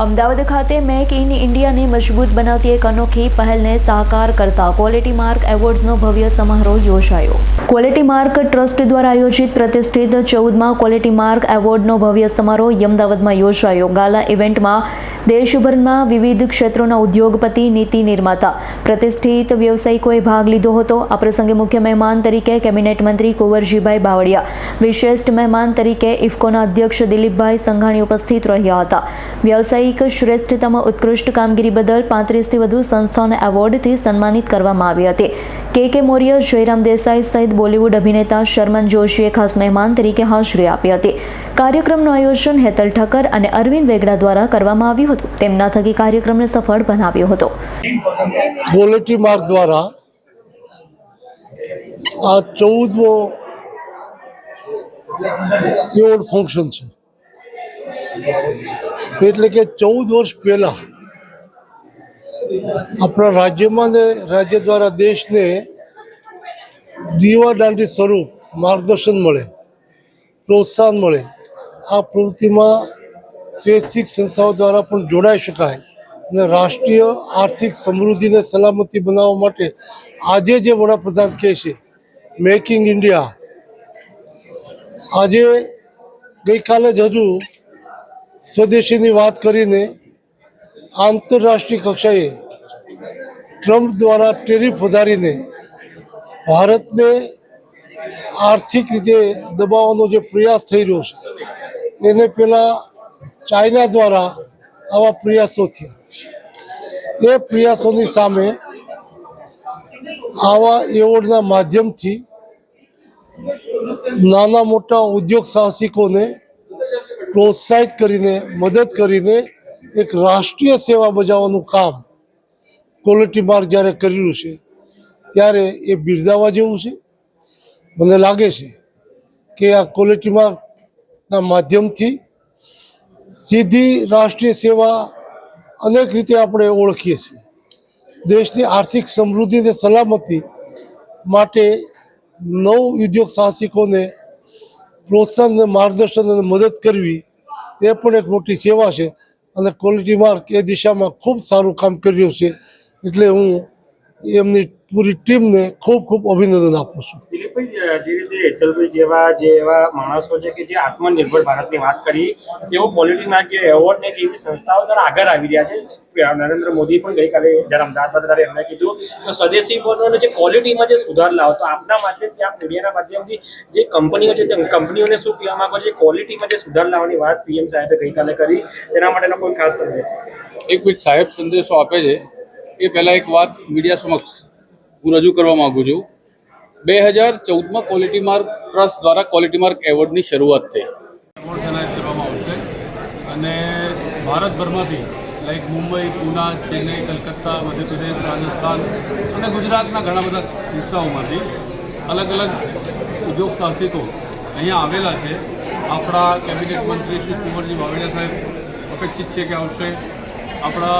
અમદાવાદ ખાતે make in ઇન્ડિયાને મજબૂત બનાવતી એક અનોખી પહેલને સાકાર કરતા ક્વોલિટી માર્ક એવોર્ડ્સનો ભવ્ય સમારોહ યોજાયો. ક્વોલિટી માર્ક ટ્રસ્ટ દ્વારા આયોજિત પ્રતિષ્ઠિત ચૌદમાં ક્વોલિટી માર્ક એવોર્ડનો ભવ્ય સમારોહ અમદાવાદમાં યોજાયો. ગાલા ઇવેન્ટમાં દેશભરના વિવિધ ક્ષેત્રોના ઉદ્યોગપતિ, નીતિ નિર્માતા, પ્રતિષ્ઠિત વ્યવસાયિકોએ ભાગ લીધો હતો. આ પ્રસંગે મુખ્ય મહેમાન તરીકે કેબિનેટ મંત્રી કુંવરજીભાઈ બાવળિયા વિશિષ્ટ મહેમાન તરીકે ઇફકોના અધ્યક્ષ દિલીપભાઈ સંઘાણી ઉપસ્થિત રહ્યા હતા. વ્યવસાયિક શ્રેષ્ઠતમ ઉત્કૃષ્ટ કામગીરી બદલ પાંત્રીસથી વધુ સંસ્થાઓને એવોર્ડથી સન્માનિત કરવામાં આવી હતી. કે. કે. મૌર્ય, જયરામ દેસાઈ સહિત બોલિવૂડ અભિનેતા શર્મન જોશીએ ખાસ મહેમાન તરીકે હાજરી આપી હતી. કાર્યક્રમનું આયોજન હેતલ ઠક્કર અને અરવિંદ વેગડા દ્વારા કરવામાં આવ્યું હતું. તેમના થકી કાર્યક્રમને સફળ બનાવ્યો હતો. ક્વોલિટી માર્ક દ્વારા આ ચૌદમો એવોર્ડ ફંક્શન છે. એટલે કે ચૌદ વર્ષ પહેલા આપણા રાજ્યમાં ને રાજ્ય દ્વારા દેશને દીવા દાંડી સ્વરૂપ માર્ગદર્શન મળે, પ્રોત્સાહન મળે. આ પ્રવૃત્તિમાં સ્વૈચ્છિક સંસ્થાઓ દ્વારા પણ જોડાઈ શકાય અને રાષ્ટ્રીય આર્થિક સમૃદ્ધિને સલામતી બનાવવા માટે આજે જે વડાપ્રધાન કહે છે મેકિંગ ઇન્ડિયા આજે ગઈકાલે જ હજુ સ્વદેશીની વાત કરીને આંતરરાષ્ટ્રીય કક્ષાએ ટ્રમ્પ દ્વારા ટેરિફ વધારીને ભારતને આર્થિક રીતે દબાવવાનો જે પ્રયાસ થઈ રહ્યો છે એને પહેલાં ચાઇના દ્વારા આવા પ્રયાસો થયા. એ પ્રયાસોની સામે આવા એવોર્ડના માધ્યમથી નાના મોટા ઉદ્યોગ સાહસિકોને પ્રોત્સાહિત કરીને, મદદ કરીને એક રાષ્ટ્રીય સેવા બજાવવાનું કામ ક્વોલિટી માર્ક જ્યારે કર્યું છે, ત્યારે એ બિરદાવવા જેવું છે. મને લાગે છે કે આ ક્વોલિટી માર્કના માધ્યમથી સીધી રાષ્ટ્રીય સેવા અનેક રીતે આપણે ઓળખીએ છીએ. દેશની આર્થિક સમૃદ્ધિ અને સલામતી માટે નવ ઉદ્યોગ સાહસિકોને પ્રોત્સાહન અને માર્ગદર્શન અને મદદ કરવી એ પણ એક મોટી સેવા છે અને ક્વોલિટી માર્ક એ દિશામાં ખૂબ સારું કામ કર્યું છે. એટલે હું એમની પૂરી ટીમને ખૂબ ખૂબ અભિનંદન આપું છું. જે રીતે હેતલભાઈ જેવા, જે એવા માણસો છે કે જે આત્મનિર્ભર ભારતની વાત કરી, તેઓ ક્વોલિટીના જે એવોર્ડ ને જેવી સંસ્થાઓ દ્વારા આગળ આવી રહ્યા છે. નરેન્દ્ર મોદી પણ ગઈકાલે જ્યારે અમદાવાદ ત્યારે એમણે કીધું કે સ્વદેશી બોર્ડનો જે ક્વોલિટીમાં જે સુધાર લાવો, તો આપના માધ્યમથી, આપ મીડિયાના માધ્યમથી જે કંપનીઓ છે, તે કંપનીઓને શું કહેવા માંગો છો? ક્વોલિટીમાં જે સુધાર લાવવાની વાત પીએમ સાહેબે ગઈકાલે કરી, તેના માટેનો કોઈ ખાસ સંદેશ? એક મિનિટ, સાહેબ, સંદેશો આપે છે. એ પહેલાં એક વાત મીડિયા સમક્ષ હું રજૂ કરવા માગું છું. બે હજાર ચૌદમાં ક્વોલિટી માર્ક ટ્રસ્ટ દ્વારા ક્વોલિટી માર્ક એવોર્ડની શરૂઆત થઈ. એવોર્ડ એનાયત કરવામાં આવશે. અને ભારતભરમાંથી લાઈક મુંબઈ, પુના, ચેન્નઈ, કલકત્તા, મધ્યપ્રદેશ, રાજસ્થાન અને ગુજરાતના ઘણા બધા કિસ્સાઓમાંથી અલગ અલગ ઉદ્યોગ સાહસિકો અહીંયા આવેલા છે. આપણા કેબિનેટ મંત્રી શ્રી કુંવરજી બાવળિયા સાહેબ અપેક્ષિત છે કે આવશે. આપણા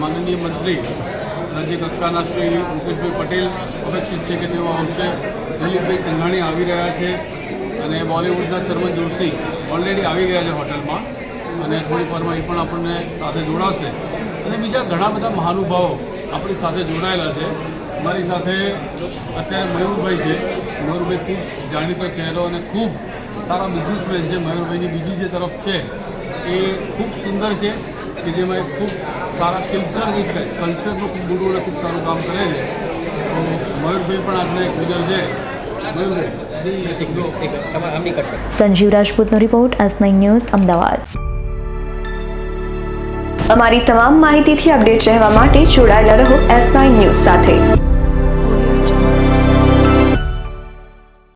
માનનીય મંત્રી રાજ્ય કક્ષાના શ્રી મુકેશભાઈ પટેલ અપેક્ષિત છે કે તેઓ આવશે. દિલીપભાઈ સંઘાણી આવી રહ્યા છે અને બોલિવૂડના શર્મન જોશી ઓલરેડી આવી ગયા છે હોટલમાં. અને થોડીક વારમાં એ પણ આપણને સાથે જોડાશે. અને બીજા ઘણા બધા મહાનુભાવો આપણી સાથે જોડાયેલા છે. મારી સાથે અત્યારે મયુરભાઈ છે. મયુરભાઈ ખૂબ જાણીતો ચહેરો અને ખૂબ સારા બિઝનેસમેન છે. મયુરભાઈની બીજી જે તરફ છે એ ખૂબ સુંદર છે કે જેમાં ખૂબ સારા શિલ્પકાર છે. કલ્ચરનું ખૂબ ગુરુઓને ખૂબ સારું કામ કરે છે. તો મયુરભાઈ પણ આજના એક ગુજર છે. Sanjeev રાજપૂતનો report S nine news Ahmedabad. અમારી તમામ માહિતીથી અપડેટ રહેવા માટે જોડાયેલા રહો એસ નાઇન ન્યૂઝ સાથે.